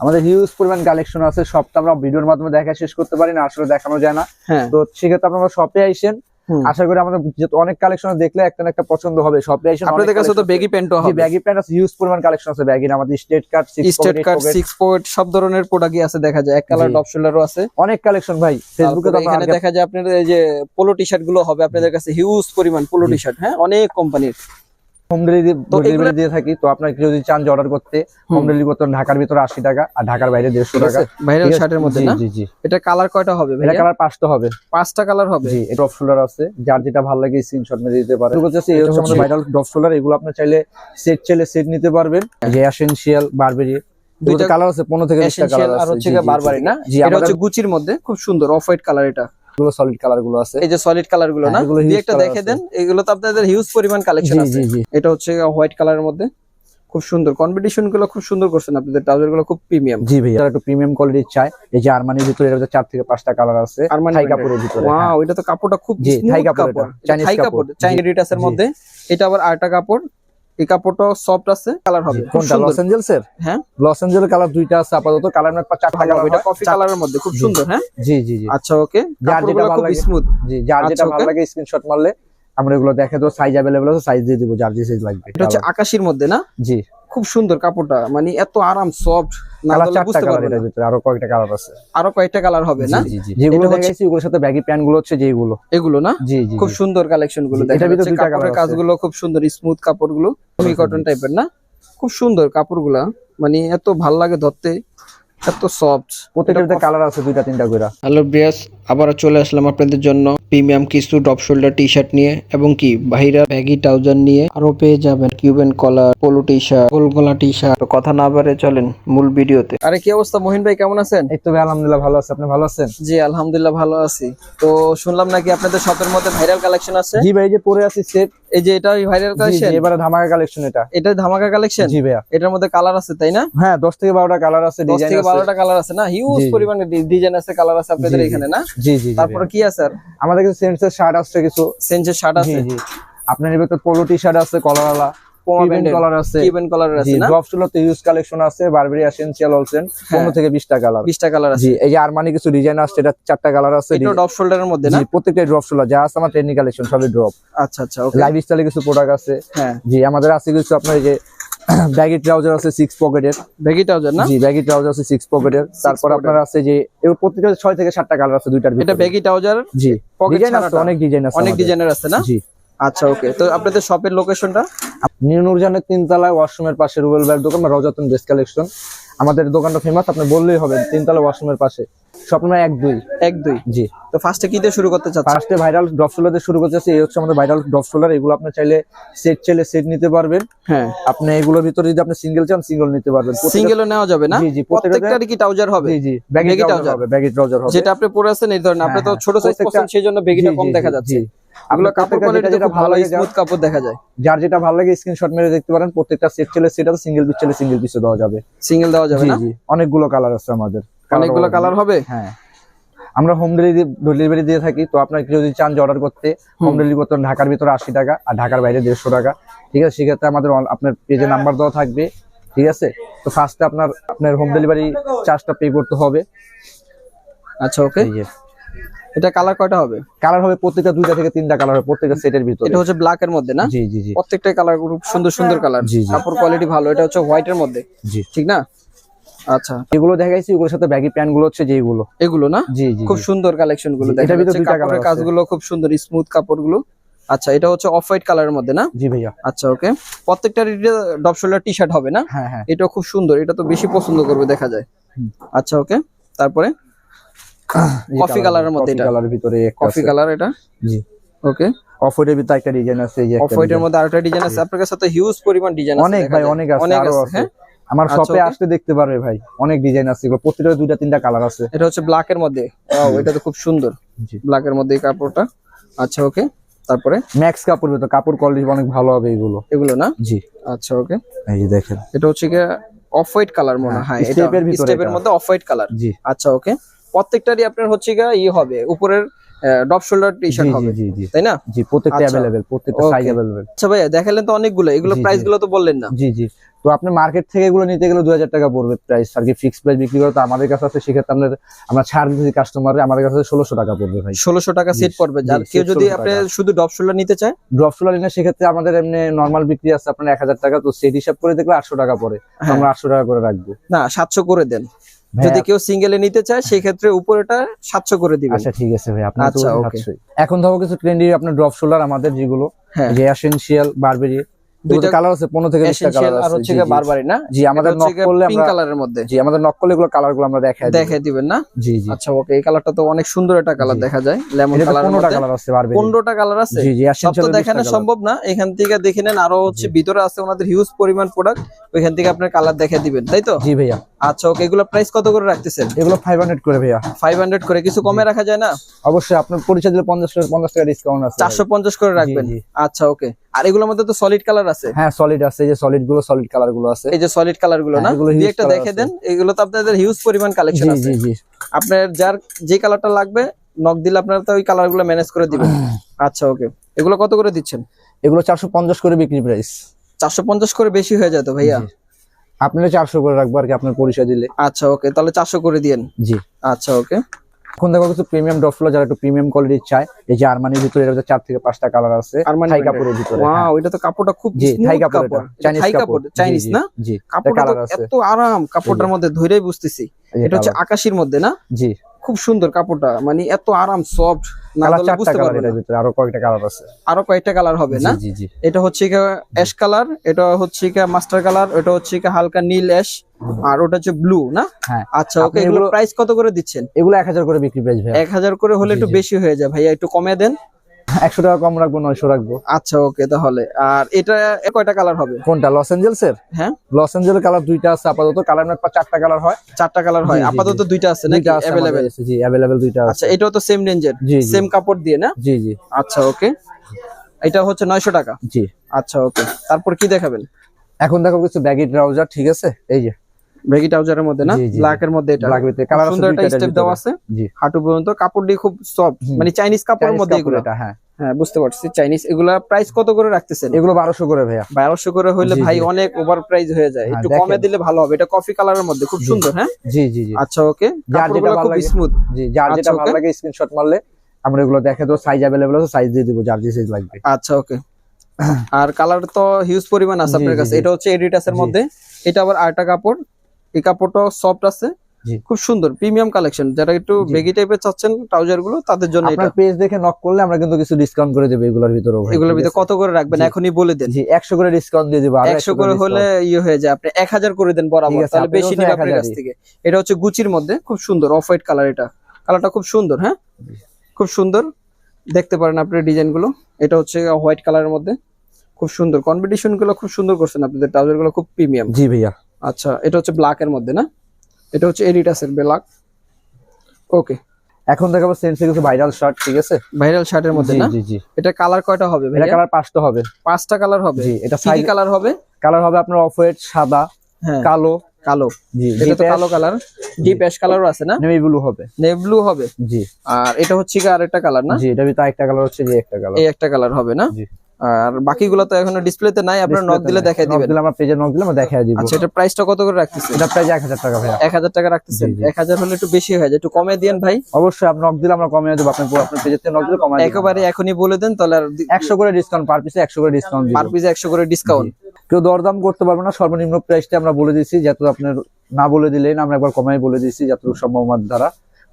আমাদের হিউজ পরিমাণ কালেকশন আছে সবটা আমরা ভিডিওর মাধ্যমে দেখা শেষ করতে পারি না আসলে দেখানো যায় না। হ্যাঁ। তো সেক্ষেত্রে আপনারা শপে আইসেন আশা করি আমাদের অনেক কালেকশন দেখলে একটা না একটা পছন্দ হবে শপে আইসেন আপনাদের কাছে তো বেগি প্যান্টও হবে। ব্যাগি প্যান্ট আছে হিউজ পরিমাণ কালেকশন আছে ব্যাগির আমাদের state card state card six point সব ধরনের প্রোডাক্টই আছে দেখা যায়। এক কালার। ডপ শোল্ডারও আছে। অনেক কালেকশন ভাই ফেসবুকে তো এখানে দেখা যায় আপনাদের এই যে পোলো টি শার্টগুলো হবে আপনাদের কাছে হিউজ পরিমাণ পোলো টি শার্ট হ্যাঁ? অনেক কোম্পানির হোম ডেলিভারি দিয়ে থাকি। তো আপনার কেউ যদি চান যে অর্ডার করতে হোম। ডেলিভারি করতে ঢাকার ভিতরে আশি টাকা আর ঢাকার বাইরে দেড়শো টাকা। ভাইরাল শার্টের মধ্যে জি, না? জি এটা কালার কয়টা হবে এটা কালার পাঁচটা হবে। পাঁচটা কালার হবে? জি ড্রপ শোল্ডার আছে। যার যেটা ভালো লাগে স্ক্রিনশট মেরে দিতে পারে। এই হচ্ছে আমাদের ভাইরাল ড্রপ শোল্ডার এগুলো আপনি চাইলে সেট চাইলে সেট নিতে পারবেন। যে এসেনশিয়াল বারবেরি দুইটা কালার আছে 15 থেকে 20টা এসেনশিয়াল আর হচ্ছে বারবারি না? এটা হচ্ছে গুচির মধ্যে। খুব সুন্দর অফ হোয়াইট কালার এটা। গুলো সলিড কালারগুলো আছে। এই যে সলিড কালারগুলো না? হ্যাঁ, দুই একটা দেখে দেন। এগুলো তো আপনাদের হিউজ পরিমাণ কালেকশন আছে। এটা হচ্ছে হোয়াইট কালারের মধ্যে। খুব সুন্দর। কম্পিটিশনগুলো খুব সুন্দর করছেন আপনাদের ট্রাউজারগুলো খুব প্রিমিয়াম জি যারা একটু প্রিমিয়াম কোয়ালিটির চায় এই যে আরমানির ভিতরে এর চার থেকে পাঁচটা কালার আছে থাই কাপড়ের ভিতরে হ্যাঁ। ওয়াও এটা তো কাপড়টা খুব থাই কাপড়। এটা, থাই কাপড়। চাইনিজ রিটাসের মধ্যে। এটা আবার আরেকটা কাপড়। এই কাপড়টাও সফট আছে কালার হবে খুব কোনটা সুন্দর লস এঞ্জেলস এর হ্যাঁ লস এঞ্জেলস কালার দুইটা আছে আপাতত কালার না চারটা ভালো কালার হবে এটা কফি কালারের মধ্যে খুব জি। সুন্দর হ্যাঁ জি জি জি আচ্ছা ওকে যার যেটা কাপড়গুলো ভালো খুব লাগে। স্মুথ জি যার আচ্ছা, যেটা ভালো okay. লাগে স্ক্রিনশট মারলে আমরা এগুলো দেখে তো সাইজ अवेलेबल আছে সাইজ দিয়ে দিব যার যে সাইজ লাগবে এটা হচ্ছে আকাশির মধ্যে না জি খুব সুন্দর কাপড়টা। মানে এত আরাম সফট আরও কয়েকটা কালার আছে। আরও কয়েকটা কালার হবে না? যেগুলো এটা হচ্ছে- ওগুলোর সাথে ব্যাগি প্যান্টগুলো হচ্ছে যেগুলো এগুলো না? জি জি খুব সুন্দর কালেকশনগুলো দেখা ভিতরে যাচ্ছে। কাপড়ের কাজগুলো খুব সুন্দর স্মুথ সেমি কটন টাইপের না? খুব সুন্দর কাপড়গুলা। মানে এত ভালো লাগে ধরতে। এত সফট ভিতরে কালার আছে দুইটা তিনটা করে হ্যালো ব্রিয়াস আবারও চলে আসলাম আপনাদের জন্য প্রিমিয়াম কিছু ডপ শোল্ডার টি শার্ট নিয়ে এবং কি বাহিরা ব্যাগি ট্রাউজার নিয়ে আরও পেয়ে যাবেন Cuban collar polo T shirt গোলগোলা T shirt কথা না বারে চলেন মূল ভিডিওতে। আরে কি অবস্থা মহিন ভাই কেমন আছেন? এই তো ভাই আলহামদুলিল্লাহ ভালো আছে। আপনি ভালো আছেন? জি আলহামদুলিল্লাহ ভালো আছি। তো শুনলাম নাকি আপনাদের শপের মধ্যে ভাইরাল কালেকশন আছে? জি ভাই যে পরে আছি সেট এই যে এটা ভাইরাল কালেকশন এবারে ধামাকা কালেকশন এটা। এটা ধামাকা কালেকশন জি ভাইয়া। এটার মধ্যে কালার আছে তাই না? হ্যাঁ দশ থেকে বারোটা কালার আছে দশ ডিজাইন থেকে আছে। বারোটা কালার আছে না? হিউজ। পরিমাণে ডিজাইন আছে কালার আছে আপনাদের। এখানে না? জি জি জি তারপরে কি আছে আর? আমাদের কাছে সেন্সের শার্ট আসছে কিছু। সেন্সের শার্ট আছে? জি। আপনার এর ভিতরে পোলো টি শার্ট আছে কলারওয়ালা কালার আছে। কালার আছে না? ড্রপ শুলোতে ইউজ কালেকশন আছে বারবেরি এসেনশিয়াল অলসেন পনেরো থেকে বিশটা কালার 20টা কালার আছে। এই যে আরমানি কিছু ডিজাইন আসছে এটা চারটা কালার আছে। এটা ডপ শোল্ডারের মধ্যে না? প্রত্যেকটা ড্রপ যা আছে আমার কালেকশন সবই ড্রপ আচ্ছা আচ্ছা ওকে কিছু প্রোডাক্ট আছে। হ্যাঁ। জি আমাদের আছে কিছু আপনার এই যে ব্যাগি ট্রাউজার আছে সিক্স পকেটের। ব্যাগি ট্রাউজার না? জি ব্যাগি ট্রাউজার আছে সিক্স পকেটের। তারপর আপনার আছে যে এর প্রত্যেকটা ছয় থেকে সাতটা কালার আছে দুইটার এটা ব্যাগি ট্রাউজার? জি ডিজাইন আছে অনেক ডিজাইন আছে অনেক। ডিজাইনের আছে না? জি। আচ্ছা ওকে তো আপনাদের শপের লোকেশনটা নিউ নুরজানের তিনতলায় ওয়াশরুমের পাশে রুবেল ব্যাগ দোকান রজাতন বেস্ট কালেকশন আমাদের দোকানটা ফেমাস আপনি বললেই হবে তিনতলা ওয়াশরুমের পাশে। স্বপ্ন এক দুই। এক দুই? জি। তো ফার্স্টে কি দিয়ে শুরু করতে চাচ্ছেন? ফার্স্টে ভাইরাল ড্রপ সোলার দিয়ে শুরু করতেছি এই হচ্ছে আমাদের ভাইরাল ড্রপ সোলার এগুলো আপনি চাইলে সেট চাইলে সেট নিতে পারবেন। হ্যাঁ। আপনি এগুলোর ভিতরে যদি আপনি সিঙ্গেল চান সিঙ্গেল নিতে পারবেন। সিঙ্গেলও নেওয়া যাবে না? জি, জি, প্রত্যেকটা- প্রত্যেকটারই কি ট্রাউজার হবে? জি জি ব্যাগি ট্রাউজার হবে ব্যাগি ট্রাউজার হবে। যেটা আপনি পরে আছেন এই ধরনের আপনি তো হ্যাঁ, ছোট সাইজ পছন্দ সেই জন্য বেগিটা জি, কম দেখা যাচ্ছে। আপনার কাপড় কোয়ালিটি যেটা ভালো স্মুথ কাপড় দেখা যায়। যার যেটা ভালো লাগে স্ক্রিনশট মেরে দেখতে পারেন প্রত্যেকটা সেট চলে সেট সিঙ্গেল পিস চলে সিঙ্গেল পিসে দেওয়া যাবে। সিঙ্গেল দেওয়া যাবে না? অনেকগুলো কালার আছে আমাদের। অনেকগুলো কালার হবে? হ্যাঁ। আমরা হোম ডেলিভারি দিয়ে থাকি তো আপনার কেউ যদি চান যে অর্ডার করতে হোম। ডেলিভারি করতে ঢাকার ভিতরে আশি টাকা আর ঢাকার বাইরে দেড়শো টাকা। ঠিক আছে সেক্ষেত্রে আমাদের আপনার পেজে নাম্বার দেওয়া থাকবে। ঠিক আছে? তো ফার্স্টে আপনার আপনার হোম ডেলিভারি চার্জটা পে করতে হবে। আচ্ছা ওকে এটা কালার কয়টা হবে? কালার হবে প্রত্যেকটা দুইটা থেকে তিনটা কালার হবে প্রত্যেকটা সেটের ভিতরে। এটা হচ্ছে ব্ল্যাক এর মধ্যে না? জি জি জি। প্রত্যেকটা কালার খুব সুন্দর সুন্দর কালার জি, জি। কাপড় কোয়ালিটি ভালো এটা হচ্ছে হোয়াইট এর মধ্যে। জি। ঠিক না? আচ্ছা। এগুলো দেখাইছি ওগুলোর সাথে ব্যাগি প্যান্টগুলো হচ্ছে যেগুলো এগুলো না? জি জি খুব সুন্দর কালেকশনগুলো দেখা যাচ্ছে কাপড়ের কাজগুলো খুব সুন্দর স্মুথ কাপড়গুলো। আচ্ছা এটা হচ্ছে অফ হোয়াইট কালারের মধ্যে না? জি ভাইয়া। আচ্ছা ওকে প্রত্যেকটা ডপ শোল্ডার টি শার্ট হবে না? হ্যাঁ হ্যাঁ। এটা খুব সুন্দর এটা তো বেশি পছন্দ করবে দেখা যায়। আচ্ছা ওকে তারপরে? Colour এর মধ্যে এটা। কালারের ভিতরে কফি কালার এটা? জি। ওকে অফ হোয়াইটের ভিতরে একটা ডিজাইন আছে এই যে অফ হোয়াইটের। মধ্যে আরেকটা ডিজাইন আছে। আপনার কাছে তো হিউজ পরিমাণ ডিজাইন আছে অনেক ভাই অনেক আছে আরও আছে হ্যাঁ? আমার আচ্ছা, শপে আসতে দেখতে পারবে ভাই। অনেক ডিজাইন আছে এগুলো প্রত্যেকটা দুইটা তিনটা কালার আছে। এটা হচ্ছে ব্ল্যাক এর মধ্যে। Wow, এটা তো খুব সুন্দর। জি। ব্ল্যাক এর মধ্যে এই কাপড়টা। আচ্ছা ওকে তারপরে? ম্যাক্স কাপড় ভিতরে কাপড় কোয়ালিটি অনেক ভালো হবে এগুলো। এগুলো না? জি। আচ্ছা ওকে এই যে দেখেন। এটা হচ্ছে গিয়ে অফ হোয়াইট কালার মনে হ্যাঁ, হয় এটা ভিতরে স্টেপের মধ্যে অফ হোয়াইট কালার জি। আচ্ছা ওকে প্রত্যেকটারই আপনার হচ্ছে গিয়ে ই হবে উপরের ডপ শোল্ডার টি শার্ট হবে। জি জি। তাই না? জি প্রত্যেকটা আচ্ছা। অ্যাভেলেবেল প্রত্যেকটা সাইজ অ্যাভেলেবেল আচ্ছা ভাইয়া দেখালেন তো অনেকগুলো এগুলো। প্রাইসগুলো তো বললেন না। জি জি। তো আপনি মার্কেট থেকে এগুলো নিতে গেলে দুই হাজার টাকা পড়বে প্রাইস আর কি ফিক্স প্রাইস বিক্রি করে তো আমাদের কাছে আছে সেক্ষেত্রে আমরা আমরা ছাড় দিচ্ছি কাস্টমার আমাদের কাছে ষোলোশো টাকা পড়বে ভাই। ষোলোশো টাকা সেট পড়বে। আর কেউ যদি আপনি শুধু ডপ শোল্ডার নিতে চায়? ড্রপ সোলার নিলে সেক্ষেত্রে আমাদের এমনি নর্মাল বিক্রি আছে আপনার এক হাজার টাকা তো সেট হিসাব করে দেখলে আটশো টাকা পড়ে। হ্যাঁ। আমরা আটশো টাকা করে রাখব। না সাতশো করে দেন। যদি কেউ সিঙ্গেলে নিতে চায় সেই ক্ষেত্রে উপরেটা সাতশো করে দিবেন। আচ্ছা ঠিক আছে ভাই আপনার আচ্ছা. এখন ধরো কিছু ট্রেন্ডি আপনার ড্রপ সোলার আমাদের যেগুলো হ্যাঁ। যে এসেনশিয়াল বারবেরি দুইটা কালার আছে পনেরো থেকে আর হচ্ছে না? জি আমাদের নক করলে পিঙ্ক কালারের মধ্যে। জি আমাদের নক করলে এগুলো আমরা দেখাই দেখে দিবেন না? জি জি। আচ্ছা ওকে এই কালারটা তো অনেক সুন্দর একটা কালার দেখা যায় লেমন কালার আছে বারবেরি পনেরোটা কালার আছে? জি জি সব তো দেখানো সম্ভব না। এখান থেকে দেখে নেন আরও হচ্ছে ভিতরে আছে ওনাদের হিউজ পরিমাণ প্রোডাক্ট ওইখান থেকে আপনার কালার দেখে দিবেন তাই তো? জি ভাইয়া। আচ্ছা ওকে এগুলো প্রাইস কত করে রাখতেছেন? এগুলো ফাইভ হান্ড্রেড করে ভাইয়া। ফাইভ হান্ড্রেড করে কিছু কমে রাখা যায় না? অবশ্যই আপনার পরিচয় দিলে পঞ্চাশ টাকা পঞ্চাশ টাকা ডিসকাউন্ট আছে চারশো পঞ্চাশ করে রাখবেন। জি। আচ্ছা ওকে আর এগুলোর মধ্যে তো সলিড কালার আছে। হ্যাঁ সলিড আছে এই যে সলিডগুলো সলিড কালারগুলো আছে। এই যে সলিড কালারগুলো হ্যাঁ, না? দুই একটা দেখে দেন এগুলো তো আপনাদের হিউজ পরিমাণ কালেকশন আছে। জি জি। আপনার যার যে কালারটা লাগবে নক দিলে আপনারা তো ওই কালারগুলো ম্যানেজ করে দিবেন। আচ্ছা ওকে এগুলো কত করে দিচ্ছেন? এগুলো চারশো পঞ্চাশ করে বিক্রি প্রাইস চারশো পঞ্চাশ করে বেশি হয়ে যেত ভাইয়া। আপনারা চারশো করে রাখব আর কি আপনার পরিচয় দিলে। আচ্ছা ওকে তাহলে চারশো করে দিয়েন। জি। আচ্ছা ওকে এখন দেখো কিছু প্রিমিয়াম ড্রপ ফ্লো যারা একটু প্রিমিয়াম কোয়ালিটির চায় এই যে আরমানির ভিতরে এর ভিতরে চার থেকে পাঁচটা কালার আছে আরমানি থাই কাপড়ের ভিতরে ওয়াও হ্যাঁ। এটা তো কাপড়টা খুব জি থাই কাপড়। চাইনিজ কাপড়। চাইনিজ না? জি কাপড়টা তো এত আরাম কাপড়টার মধ্যে ধরেই বুঝতেছি। এটা হচ্ছে আকাশের মধ্যে না? জি। খুব সুন্দর কাপড়টা। মানে এত আরাম সফট না বুঝতে ভিতরে আরও কয়েকটা কালার আছে। আরও কয়েকটা কালার হবে না? জি জি জি। এটা হচ্ছে অ্যাশ কালার এটা হচ্ছে মাস্টার কালার এটা হচ্ছে হালকা নীল অ্যাশ আর ওটা হচ্ছে ব্লু না? হ্যাঁ। আচ্ছা ওকে এগুলো প্রাইস কত করে দিচ্ছেন? এগুলো এক হাজার করে বিক্রি প্রাইস ভাই করে হলে একটু বেশি হয়ে যায় ভাইয়া একটু কমে দেন। একশো টাকা কম রাখব নয়শো রাখব। আচ্ছা ওকে তাহলে। আর এটা কয়টা কালার হবে? কোনটা লস এঞ্জেলস এর হ্যাঁ। লস এঞ্জেলের কালার দুইটা আছে আপাতত। কালার চারটা কালার হয়। চারটা কালার হয়। আপাতত দুইটা আছে নাকি? অ্যাভেলেবেল জি অ্যাভেলেবেল দুইটা আছে। আচ্ছা এটাও তো সেম রেঞ্জের। সেম কাপড় দিয়ে না? জি জি। আচ্ছা ওকে। এটা হচ্ছে নয়শো টাকা? জি। আচ্ছা ওকে। তারপর কি দেখাবেন? এখন দেখো কিছু ব্যাগি ট্রাউজার ঠিক আছে? এই যে। ব্রেগি ট্রাউজারের মধ্যে না। ব্ল্যাক এর মধ্যে এটা। ব্ল্যাক ভিতরে কালার সুন্দর একটা স্টেপ দেওয়া আছে। জি। হাঁটু পর্যন্ত কাপড় দিয়ে খুব সফট মানে চাইনিজ কাপড়ের মধ্যে এগুলো। এটা, হ্যাঁ। হ্যাঁ বুঝতে পারছি। চাইনিজ এগুলা প্রাইস কত করে রাখতেছেন? এগুলো বারোশো করে ভাইয়া। বারোশো করে হইলে ভাই অনেক ওভার প্রাইস হয়ে যায়। হ্যাঁ, একটু কমে দিলে ভালো হবে। এটা কফি কালারের মধ্যে খুব সুন্দর হ্যাঁ? জি জি জি। আচ্ছা ওকে কাপড়গুলো খুব। স্মুথ জি যার আচ্ছা, যেটা ভালো লাগে স্ক্রিনশট মারলে আমরা এগুলো দেখে দেবো। সাইজ অ্যাভেলেবল আছে সাইজ দিয়ে দিবো যার যে সাইজ লাগবে। আচ্ছা ওকে আর কালার তো হিউজ পরিমাণ আছে আপনার কাছে। এটা হচ্ছে এডিটাসের। মধ্যে। এটা আবার আরেকটা কাপড়। এই কাপড়টা সফট আছে। খুব সুন্দর প্রিমিয়াম কালেকশন যারা একটু। বেগি টাইপের চাচ্ছেন ট্রাউজারগুলো তাদের জন্য আপনার পেজ দেখে নক করলে আমরা কিন্তু কিছু ডিসকাউন্ট করে দেবো এগুলোর ভিতরে এগুলোর ভিতরে কত করে রাখবেন? এখনই বলে দেন। জি একশো করে ডিসকাউন্ট দিয়ে দেবো আরও একশো করে হলে ইয়ে হয়ে যায়। আপনি এক হাজার করে দেন বরাবর তাহলে বেশি নিবে আপনার কাছ থেকে। এটা হচ্ছে গুচির মধ্যে খুব সুন্দর অফ হোয়াইট কালার এটা কালারটা খুব সুন্দর হ্যাঁ? খুব সুন্দর। দেখতে পারেন আপনার ডিজাইনগুলো এটা হচ্ছে হোয়াইট কালারের মধ্যে। খুব সুন্দর। কম্পিটিশনগুলো খুব সুন্দর করছেন আপনাদের ট্রাউজারগুলো খুব প্রিমিয়াম জি ভাইয়া। আচ্ছা এটা হচ্ছে ব্ল্যাক এর মধ্যে না? এটা হচ্ছে এডিটাসের ব্ল্যাক ওকে এখন দেখাবো সেন্সে কিছু ভাইরাল শার্ট ঠিক আছে? ভাইরাল শার্টের মধ্যে না? জি জি। এটা কালার কয়টা হবে এটা কালার পাঁচটা হবে। পাঁচটা কালার হবে? জি এটা সাইজ কালার হবে? কালার হবে আপনার অফ হোয়াইট সাদা হ্যাঁ। কালো। কালো। জি এটা তো কালো কালার ডিপ অ্যাশ কালারও আছে না? নেভি ব্লু হবে। নেভি ব্লু হবে? জি। আর এটা হচ্ছে কি আরেকটা কালার না? জি এটা ভিতরে একটা কালার হচ্ছে যে একটা কালার এই একটা কালার হবে না? জি। আর বাকিগুলো তো এখনও ডিসপ্লেতে নাই আপনার নক দিলে দেখাই দিবেন। দিলে আমরা পেজে নক দিলে আমরা দেখাই দিব। আচ্ছা এটা প্রাইসটা কত করে রাখতেছেন? এটা প্রাইস এক হাজার টাকা ভাইয়া। এক হাজার টাকা রাখতেছেন। জি, জি। এক হাজার হলে একটু বেশি হয়ে যায়। একটু কমে দিন ভাই। অবশ্যই আপনি নক দিলে আমরা কমিয়ে দেবো। আপনার পুরো আপনার থেকে নক দিলে কমাই একেবারে এখনই বলে দেন তাহলে আর একশো করে ডিসকাউন্ট পার পিসে একশো করে ডিসকাউন্ট দিব। পার পিসে একশো করে ডিসকাউন্ট কেউ দরদাম করতে পারবে না। সর্বনিম্ন প্রাইসটা আমরা বলে দিয়েছি যাতে আপনার না বলে দিলেন আমরা একবার কমাই বলে দিয়েছি যতটুকু সম্ভব আমার দ্বারা।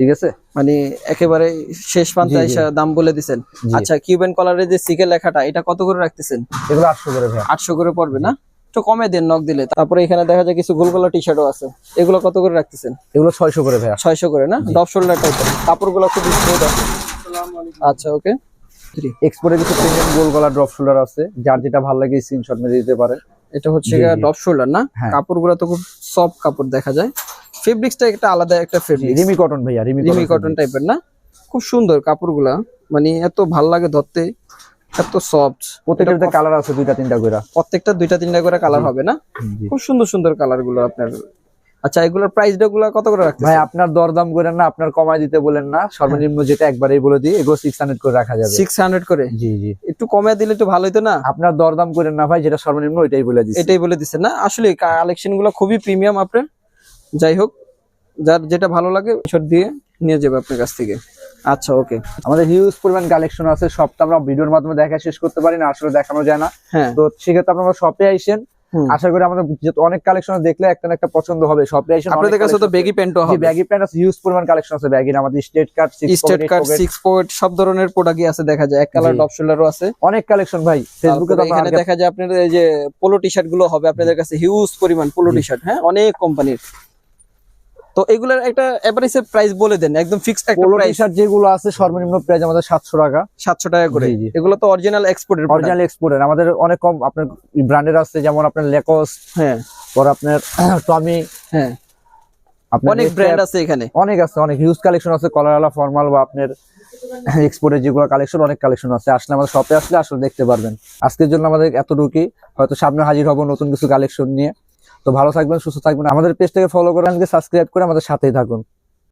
ঠিক আছে? মানে একেবারে শেষ। এসে দাম বলে দিছেন। আচ্ছা কিউবেন কলারের যে সিকে লেখাটা এটা কত করে রাখতেছেন? এগুলো আটশো করে ভাইয়া আটশো করে পড়বে না? একটু কমে দেন নক দিলে। তারপরে এখানে দেখা যায় কিছু গোলগোলা টি শার্টও আছে। এগুলো কত করে রাখতেছেন? এগুলো ছয়শো করে ভাইয়া। ছয়শো করে না? ডপ শোল্ডার টাইপের কাপড়গুলো খুব স্মুথ আছে। আচ্ছা ওকে এক্সপোর্টে কিছু প্রিমিয়াম গোল গলা ড্রপ শোল্ডার আছে। যার যেটা ভালো লাগে স্ক্রিনশট মেরে দিতে পারে। এটা হচ্ছে। ডপ শোল্ডার না? হ্যাঁ। কাপড়গুলো তো খুব সফট কাপড় দেখা যায়। ফেব্রিক্সটা একটা আলাদা একটা ফেব্রিক রিমি কটন ভাইয়া রিমি রিমি কটন টাইপের না? খুব সুন্দর কাপড়গুলা। মানে এত ভালো লাগে ধরতে। এত সফট প্রত্যেকটাতে কালার আছে দুইটা তিনটা করে। প্রত্যেকটা দুইটা তিনটা করে কালার হবে না? খুব সুন্দর সুন্দর কালারগুলো আপনার। আচ্ছা এগুলোর প্রাইসগুলো কত করে রাখতে ভাই আপনার দরদাম করেন না আপনার কমাই দিতে বলেন না। সর্বনিম্ন যেটা একবারেই বলে দিই এগুলো সিক্স হান্ড্রেড করে রাখা যাবে। সিক্স হান্ড্রেড করে? জি জি। একটু কমে দিলে একটু ভালো হতো না? আপনার দরদাম করেন না ভাই যেটা সর্বনিম্ন ওইটাই বলে দিচ্ছি। এটাই বলে দিচ্ছে না? আসলে কালেকশনগুলো খুবই প্রিমিয়াম আপনার। যাই হোক যার যেটা ভালো লাগে শট দিয়ে নিয়ে যাবে আপনার কাছ থেকে। আচ্ছা ওকে আমাদের হিউজ পরিমাণ কালেকশন আছে সবটা আমরা ভিডিওর মাধ্যমে দেখা শেষ করতে পারি না আসলে দেখানো যায় না। হ্যাঁ। তো সেক্ষেত্রে আপনারা শপে আইসেন। আশা করি আমাদের অনেক কালেকশন দেখলে একটা একটা পছন্দ হবে। শপে আইসেন আপনাদের কাছে তো বেগি প্যান্টও হবে। ব্যাগি প্যান্ট আছে হিউজ পরিমাণ কালেকশন আছে। ব্যাগির আমাদের state card state card six point সব ধরনের প্রোডাক্টই আছে দেখা যায়। এক কালার টপ শোল্ডারও আছে। অনেক কালেকশন ভাই ফেসবুকে তারপরে এখানে দেখা যায় আপনার এই যে পোলো টি শার্টগুলো হবে আপনাদের কাছে হিউজ পরিমাণ পোলো টি শার্ট হ্যাঁ? অনেক কোম্পানির তো এগুলার একটা এভারেজের প্রাইস বলে দেন একদম ফিক্সড একটা প্রাইস শার্ট যেগুলো আছে সর্বনিম্ন প্রাইস আমাদের সাতশো টাকা। সাতশো টাকা করে। এগুলো তো অরিজিনাল এক্সপোর্টের অরিজিনাল এক্সপোর্টের আমাদের অনেক কম আপনার ব্র্যান্ডের আছে যেমন আপনার লেকস হ্যাঁ। পর আপনার টমি হ্যাঁ। অনেক ব্র্যান্ড আছে এখানে। অনেক আছে অনেক হিউজ কালেকশন আছে কলারওয়ালা ফর্মাল বা আপনার এক্সপোর্টের যেগুলো কালেকশন অনেক কালেকশন আছে। আসলে আমাদের শপে আসলে আসলে দেখতে পারবেন। আজকের জন্য আমাদের এতটুকুই। হয়তো সামনে হাজির হব নতুন কিছু কালেকশন নিয়ে। তো ভালো থাকবেন, সুস্থ থাকবেন। আমাদের পেজটাকে ফলো করে আজকে সাবস্ক্রাইব করে আমাদের সাথেই থাকুন।